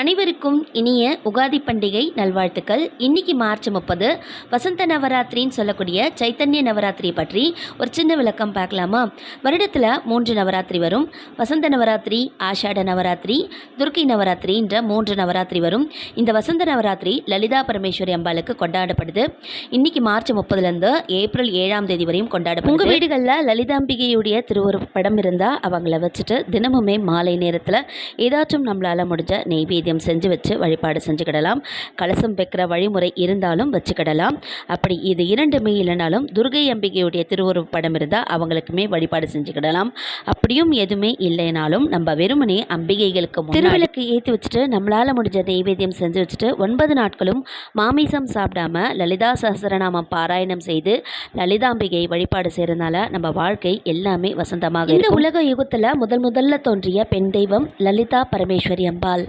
அனைவருக்கும் இனிய உகாதி பண்டிகை நல்வாழ்த்துக்கள். இன்னைக்கு மார்ச் முப்பது. வசந்த நவராத்திரின்னு சொல்லக்கூடிய சைத்தன்ய நவராத்திரி பற்றி ஒரு சின்ன விளக்கம் பார்க்கலாமா? வருடத்தில் மூன்று நவராத்திரி வரும். வசந்த நவராத்திரி ஆஷாட நவராத்திரி துர்க்கை நவராத்திரின்ற மூன்று நவராத்திரி வரும். இந்த வசந்த நவராத்திரி லலிதா பரமேஸ்வரி அம்பாளுக்கு கொண்டாடப்படுது. இன்னைக்கு மார்ச் முப்பதுலேருந்து ஏப்ரல் ஏழாம் தேதி வரையும் கொண்டாடப்படுது. உங்கள் வீடுகளில் லலிதாம்பிகையுடைய திருவுருவ படம் இருந்தால் அவங்கள வச்சுட்டு தினமுமே மாலை நேரத்தில் ஏதாச்சும் நம்மளால் முடிஞ்ச நெய்வேதி நெய்வேத்தியம் செஞ்சு வச்சு வழிபாடு செஞ்சுக்கிடலாம். கலசம் வைக்கிற வழிமுறை இருந்தாலும் வச்சுக்கிடலாம். அப்படி இது இரண்டுமே இல்லைனாலும் துர்கை அம்பிகையுடைய திருவுருவ படம் இருந்தால் அவங்களுக்குமே வழிபாடு செஞ்சுக்கிடலாம். அப்படியும் எதுவுமே இல்லைனாலும் நம்ம வெறுமனே அம்பிகைகளுக்கு திருவிளக்கு ஏற்றி வச்சுட்டு நம்மளால் முடிஞ்ச நெய்வேத்தியம் செஞ்சு வச்சுட்டு ஒன்பது நாட்களும் மாமிசம் சாப்பிடாம லலிதா சஹஸ்ரநாமம் பாராயணம் செய்து லலிதாம்பிகை வழிபாடு செய்கிறதுனால நம்ம வாழ்க்கை எல்லாமே வசந்தமாக இந்த உலக யுகத்தில் முதல் முதல்ல தோன்றிய பெண் தெய்வம் லலிதா பரமேஸ்வரி அம்பாள்.